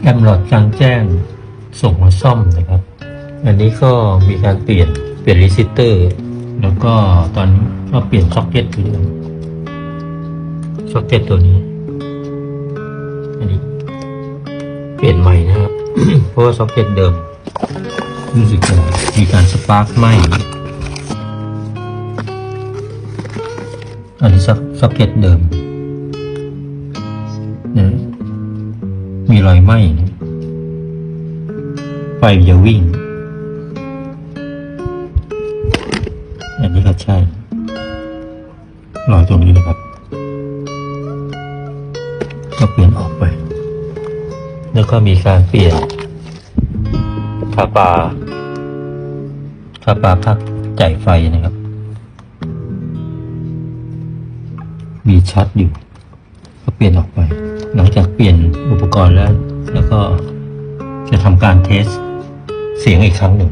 แอมหลอดกลางแจ้งส่งมาซ่อมนะครับ อันนี้ก็มีการเปลี่ยนเปลี่ยนรีซิสเตอร์ แล้วก็ตอนนี้ก็เปลี่ยนซ็อกเก็ตไปด้วยซ็อกเก็ตตัวนี้ อันนี้ เปลี่ยนใหม่นะครับ เพราะว่าซ็อกเก็ตเดิมรู้สึกจะมีการสปาร์กไหมอันนี้ซ็อกซ็อกเก็ตเดิม มีรอยไหม้นะไฟจะวิ่ง อันนี้ก็ใช่รอยตรงนี้นะครับ ก็เปลี่ยนออกไป แล้วก็มีการเปลี่ยนคาปาคาปาพักจ่ายไฟนะครับ มีช็อตอยู่ ก็เปลี่ยนออกไป จากเปลี่ยนอุปกรณ์แล้ว แล้วก็จะทำการเทสเสียงอีกครั้งหนึ่ง